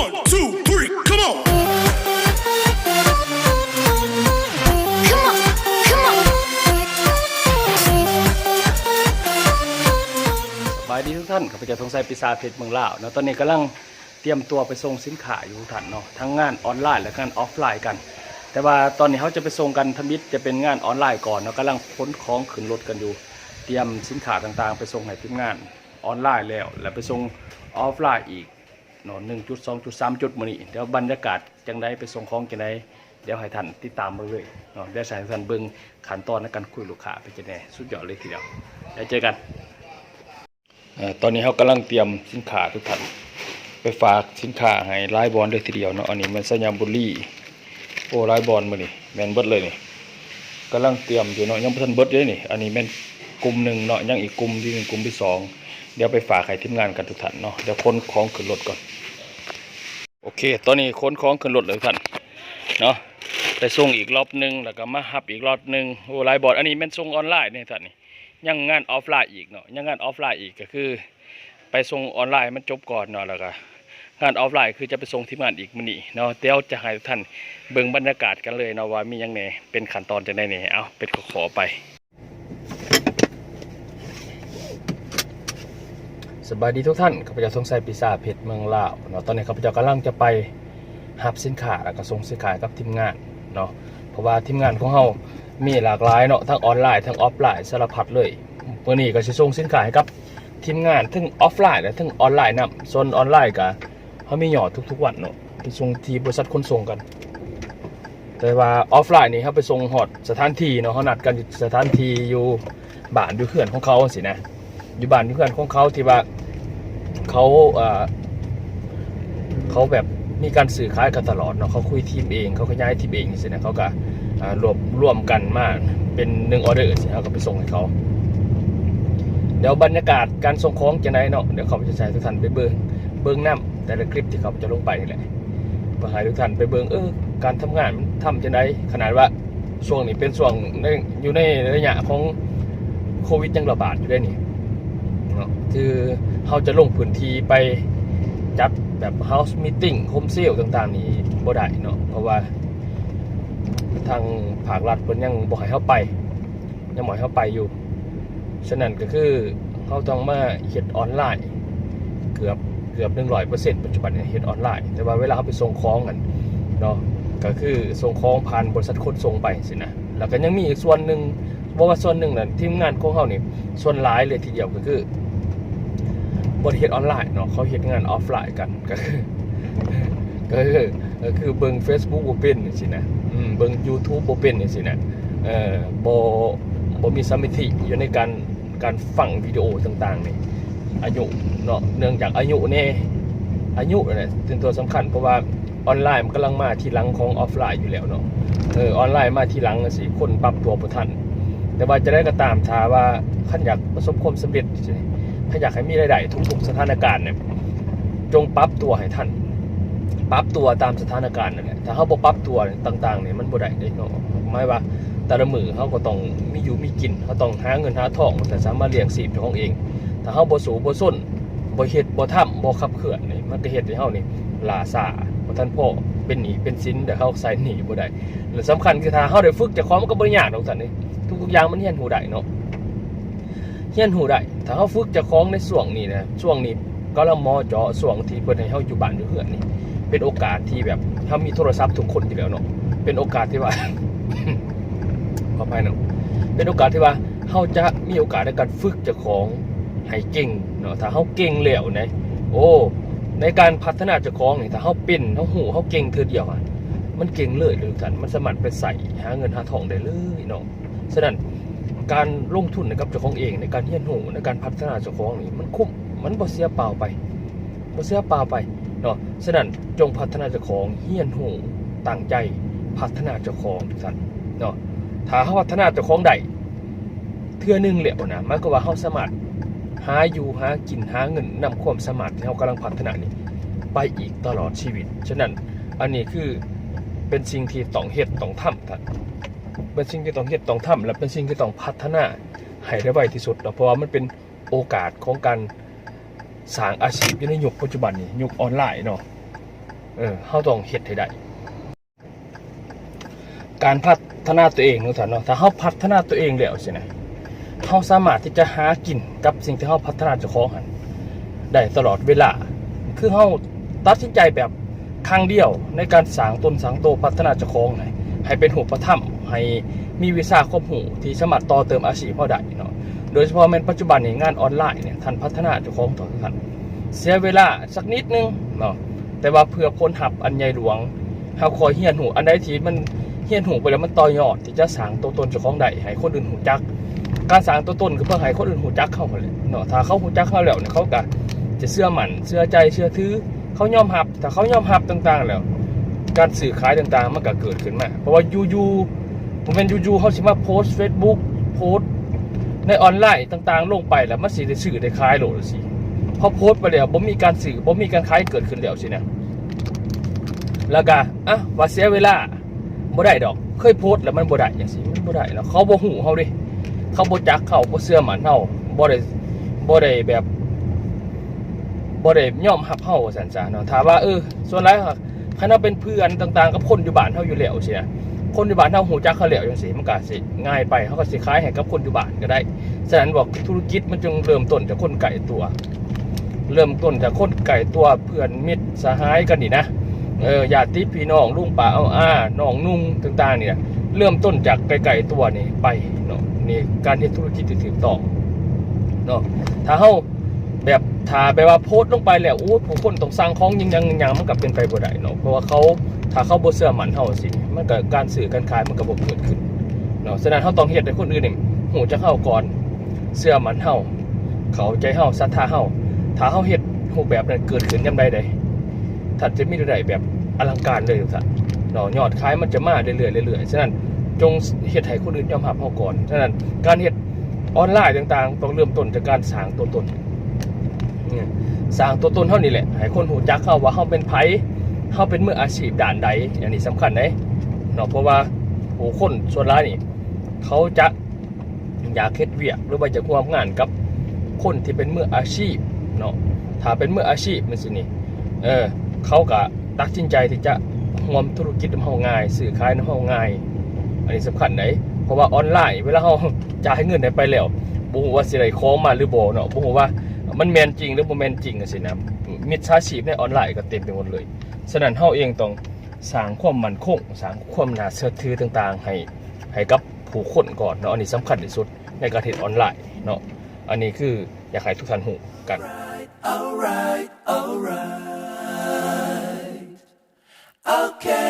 One, two, three, come on. Come on, come on. สบายดีทุกท่านข้าพเจ้าทงชัยปีศาจเพชรเมืองลาวเนาะตอนนี้กำลังเตรียมตัวไปส่งสินค้าอยู่ทุกท่านเนาะทั้งงานออนไลน์และงานออฟไลน์กัน แต่ว่าตอนนี้เขาจะไปส่งกันทมิตจะเป็นงานออนไลน์ก่อนเนาะกำลังขนของขึ้นรถกันอยู่ เตรียมสินค้าต่างๆ ไปส่งให้ทีมงานออนไลน์แล้ว แล้วไปส่งออฟไลน์อีก เนาะหนึ่งจุดสองจุดสามจุดมื้อนี้เดี๋ยวบรรยากาศจังไดไปส่งของจังไดเดี๋ยวให้ท่านติดตามมาเลยเนาะเดี๋ยวให้ท่านเบิงขั้นตอนในการคุยลูกค้าไปจังไดสุดยอดเลยทีเดียวเดี๋ยวเจอกันอ่อตอนนี้เขากำลังเตรียมสินค้าทุกท่านไปฝากสินค้าให้ไลบอลเลยทีเดียวเนาะอันนี้มันสัญญาบุรีโอ้ไลบอลมานี่แมนเบิดเลยนี่กำลังเตรียมอยู่เนาะยังบ่ทันเบิดเลยนี่อันนี้แมนกลุ่มหนึ่งเนาะยังอีกกลุ่มที่หนึ่งกลุ่มที่สอง เดี๋ยวไปฝากให้ทีมงานกันทุกท่านเนาะเดี๋ยวขนของขึ้นรถก่อน โอเค ตอนนี้ขนของขึ้นรถเลยท่านเนาะไปส่งอีกรอบหนึงแล้วก็มาฮับอีกรอบหนึงโอ้ไลายบอลอันนี้ม่นส่งออนไลน์เนี่ยท่านนี่ยังงานออฟไลน์อีกเนาะยังงานออฟไลน์อีกก็คือ ไปส่งออนไลน์มันจบก่อนเนาะแล้วก็งานออฟไลน์คือจะไปส่งที่งานอีกมื้อนี้เนาะเดี๋ยวจะให้ทุกท่านเบิ่งบรรยากาศกันเลยเนาะว่ามียังแหน่เป็นขั้นตอนจังได๋แหน่ยเอาเป็นขอขอไป สบายดีทุกท่านข้าพเจ้าสงสัยปีศาจเพชรเมืองลาวเนาะตอนนี้ข้าพเจ้ากำลังจะไปหับสินค้าแล้วก็ส่งสินค้ากับทีมงานเนาะเพราะว่าทีมงานของเฮามีหลากหลายเนาะทั้งออนไลน์ทั้งออฟไลน์สารพัดเลยวันนี้ก็สิส่งสินค้าให้กับทีมงานทั้งออฟไลน์และทั้งออนไลน์นํส่วนออนไลน์ก็เฮามีหยอดทุกๆวันเนาะไปส่งที่บริษัทขนส่งกัน แต่ว่าออฟไลน์นี่เฮาไปส่งฮอดสถานที่เนาะเฮานัดกันสถานที่อยู่บ้านอยู่เขื่อนของเขาสินะ อยู่บ้านเพื่อนของเขาที่ว่าเขาเขาแบบมีการสื่อขายกันตลอดเนาะเขาคุยทีมเองเขาขยายทีมเองสินะเขาก็รวมร่วมกันมากเป็นหนึ่งออเดอร์สิเขาก็ไปส่งให้เขาเดี๋ยวบรรยากาศการส่งของจะไหนเนาะเดี๋ยวเขาจะใช้ทุกท่านไปเบิ้งเบิ้งน้ำแต่ละคลิปที่เขาจะลงไปนี่แหละเพื่อให้ทุกท่านไปเบิ้งเออการทำงานมันทำจะไหนขนาดว่าช่วงนี้เป็นช่วงในอยู่ในระยะของโควิดยังระบาดอยู่ได้นี่ เนาะคือเขาจะลงพื้นที่ไปจัดแบบ House Meeting Home Sale ต่างๆ นี่บ่ได้เนาะเพราะว่า ทางภาครัฐเพิ่นยังบ่ให้เฮาไป ยังบ่ให้เฮาไปอยู่ ฉะนั้นก็คือเขาต้องมาเฮ็ดออนไลน์ เกือบเกือบ100%ปัจจุบันเนี่ยเฮ็ดออนไลน์ แต่ว่าเวลาเขาไปส่งของกันเนาะก็คือส่งของผ่านบริษัทขนส่งไปสินะแล้วก็ยังมีอีกส่วนหนึ่งบ่ว่าส่วนหนึ่งน่ะทีมงานของเขานี่ส่วนหลายเลยทีเดียวก็คือ บริเฮ็ดออนไลน์เนาะเขาเฮ็ดงานออฟไลน์กันก็คือก็คือก็คือเบิ่ง Facebook บ่เป็นจังซี่นะอืมเบิ่ง YouTube บ่เป็นจังซี่นะเอ่อบ่บ่มีสมาธิอยู่ในการการฟังวิดีโอต่างๆนี่อายุเนาะเนื่องจากอายุแน่อายุนั่นแหละเป็นตัวสำคัญเพราะว่าออนไลน์มันกำลังมาทีหลังของออฟไลน์อยู่แล้วเนาะเออออนไลน์มาทีหลังจังซี่คนปรับตัวบ่ทัน แต่ว่าจะได้ก็ตามถ้าว่าขันอยากประสบความสำเร็จ ถ้าอยากให้มีรายได้ทุกๆสถานการณ์เนี่ยจงปรับตัวให้ทันปรับตัวตามสถานการณ์นั่นแหละถ้าเขาบ่ปรับตัวต่างๆเนี่ยมันบ่ได้เด้เนาะหมายว่าแต่ละมือเขาก็ต้องมีอยู่มีกินเขาต้องหาเงินหาทองแต่สามารถเลี้ยงชีของเอง ถ้าเขาบ่สูบ่ส้นบ่เฮ็ดบ่ทำบ่ขับเคลื่อนนี่มันก็เฮ็ดให้เฮานี่ล่าซ่าบ่ทันพ่อเป็นหนี้เป็นสินแต่เขาใส่หนี้บ่ได้และสำคัญคือถ้าเฮาได้ฝึกจ้าของมันก็บ่ยากดอกซั่นนี่ทุกๆอย่างมันเฮียนหูได้เนาะ เฮียนหูได้ ถ้าเขาฝึกจะคล้องในช่วงนี้นะช่วงนี้ก็ละมอเจาะช่วงที่เพิ่นให้เฮาอยู่บ้านอยู่เฮือนนี่ เป็นโอกาสที่แบบถ้ามีโทรศัพท์ทุกคนอยู่แล้วเนาะเป็นโอกาสที่ว่าขออภัยเนาะเป็นโอกาสที่ว่าเฮาจะมีโอกาสในการฝึกเจ้าของให้เก่งเนาะถ้าเฮาเก่งแล้วนะโอ้ในการพัฒนาเจ้าของนี่ถ้าเฮาเป็นเฮาหูเฮาเก่งเทื่อเดียวอะมันเก่งเลยเลยทุกท่านมันสามารไปใส่หาเงินหาทองได้เลยเนาะฉะนั้น การลงทุนนะครับเจ้าของเองในการเฮียนหูในการพัฒนาเจ้าของนี่มันคุ้มมันบ่เสียเปล่าไปบ่เสียเปล่าไปเนาะฉะนั้นจงพัฒนาเจ้าของเฮียนหูตั้งใจพัฒนาเจ้าของทุกท่านเนาะถ้าเฮาพัฒนาเจ้าของได้เทื่อนึงแล้วนะมันก็ว่าเฮาสามารถหาอยู่หากินหาเงินนำความสามารถที่เฮากำลังพัฒนานี่ไปอีกตลอดชีวิต ฉะนั้นอันนี้คือเป็นสิ่งที่ต้องเฮ็ดต้องทำท่าน เป็นสิ่งที่ต้องเฮ็ดต้องทำและเป็นสิ่งที่ต้องพัฒนาให้ได้ไวที่สุดเนาเพราะว่ามันเป็นโอกาสของการสร้างอาชีพในยุคปัจจุบันนี้ยุคออนไลน์เนาะเออเฮาต้องเฮ็ดให้ได้การพัฒนาตัวเองเนาะท่านเนาะถ้าเฮาพัฒนาตัวเองแล้วสินะเฮาสามารถที่จะหากินกับสิ่งที่เฮาพัฒนาเจ้าของหันได้ตลอดเวลา คือเฮาตัดสินใจแบบครั้งเดียวในการสร้างตนสร้างโตพัฒนาเจ้าของให้ให้เป็นหูประถ้ำ ให้มีวิชาความหูที่สามารถต่อเติมอาชีพเฮาได้เนาะโดยเฉพาะแม่นปัจจุบันนี้งานออนไลน์เนี่ยท่านพัฒนาเจ้าของต่อท่านเสียเวลาสักนิดนึงเนาะแต่ว่าเพื่อพ้นหับอันใหญ่หลวงเฮาคอยเฮียนหูอันใดที่มันเฮียนหูไปแล้วมันต่อยอดที่จะสางตัวตนเจ้าของได้ให้คนอื่นหูจัก การสางตัวตนก็เพื่อให้คนอื่นหูจักเข้าไปเลยเนาะถ้าเขาหูจักเข้าแล้วเนี่ยเขาก็จะเชื่อมั่นเชื่อใจเชื่อถือเขายอมรับถ้าเขายอมรับต่างๆแล้ว การสื่อขายต่างๆมันก็เกิดขึ้นมา เพราะว่ายูๆ ผมเป็นยูๆเขาสิมาโพสเฟซบุ๊กโพสในออนไลน์ต่างๆ ลงไปแล้วมันสิได้สื่อได้ขายโหลดสิพอโพสไปแล้วบ่มีการสื่อบ่มีการขายเกิดขึ้นแล้วสินะแล้วก็อะว่าเสียเวลาบ่ได้ดอก เคยโพสแล้วมันบ่ได้อย่างสิมันบ่ได้แล้วเขาบ่หูเฮาดิเขาบ่จักเขาบ่เชื่อหมันเฮาบ่ได้บ่ได้แบบบ่ได้ยอมรับเฮาว่าซั่นซะเนาะถามว่าเออส่วนหลายค่ะคันเราเป็นเพื่อนต่างๆ กับคนอยู่บ้านเฮาอยู่แล้วสินะ คนอยู่บ้านเฮาหูจักเขาแล้วจังซี่มันก็สิง่ายไปเขาก็สิขายให้กับคนอยู่บ้านก็ได้ฉะนั้นบอกธุรกิจมันจึงเริ่มต้นจากคนไกลตัว เริ่มต้นจากคนไกลตัวเพื่อนมิตรสหายกันนี่นะเออญาติพี่น้องลุงป้าเอาอาน้องนุ่งต่างๆเนี่ยเริ่มต้นจากไกลๆตัวนี่ไปเนาะนี่การเฮ็ดธุรกิจถูกต้อเนาะถ้าเฮา แบบถ้าแบบว่าโพสต์ลงไปแล้วอู้ผู้คนต้องสร้างของยิงยังยังมันก็เป็นไปบ่ได้เนาะเพราะว่าเขาถ้าเขาบ่เชื่อมันเฮาสิมันก็การสื่อการขายมันก็บ่เกิดขึ้นเนาะฉะนั้นเฮาต้องเฮ็ดให้คนอื่นนี่ฮู้จักเฮาก่อนเชื่อมันเฮาเข้าใจเฮาศรัทธาเฮาถ้าเฮาเฮ็ดรูปแบบนั้นเกิดขึ้นยามใดใดถ้าจะมีได้แบบอลังการเลยท่านเนาะยอดขายมันจะมาเรื่อยๆเรื่อยๆฉะนั้นจงเฮ็ดให้คนอื่นยอมรับเฮาก่อนฉะนั้นการเฮ็ดออนไลน์ต่างๆ ต้องเริ่มต้นจากการสร้างตัวตน สร้างตัวตนเท่านี้แหละให้คนหูจักเข้าว่าเฮาเป็นไผเฮาเป็นมืออาชีพด้านใดอันนี้สำคัญเด้เนาะเพราะว่าโหคนส่วนหลายนี่ เขาจะอยากเฮ็ดเวียกหรือว่าจะร่วมงานกับคนที่เป็นมืออาชีพเนาะถ้าเป็นมืออาชีพมันสินี่เออเขาก็ตัดสินใจที่จะร่วมธุรกิจน้ำเฮาง่ายสื่อขายน้ำเฮาง่าย อันนี้สำคัญไหนเพราะว่าออนไลน์เวลาเฮาจ่ายเงินได้ไปแล้วบ่ฮู้ว่าสิได้ของมาหรือบ่เนาะบ่ฮู้ว่า มันแม่นจริงหรือบ่แม่นจริงจังซี่นะมิจฉาชีพในออนไลน์ก็เต็มไปหมดเลย ฉะนั้นเฮาเองต้องสร้างความมั่นคงสร้างความน่าเชื่อถือต่างๆ ให้ให้กับผู้คนก่อนเนาะอันนี้สำคัญที่สุดในการเฮ็ดออนไลน์เนาะอันนี้คืออยากให้ทุกท่านฮู้กัน alright, alright. Okay.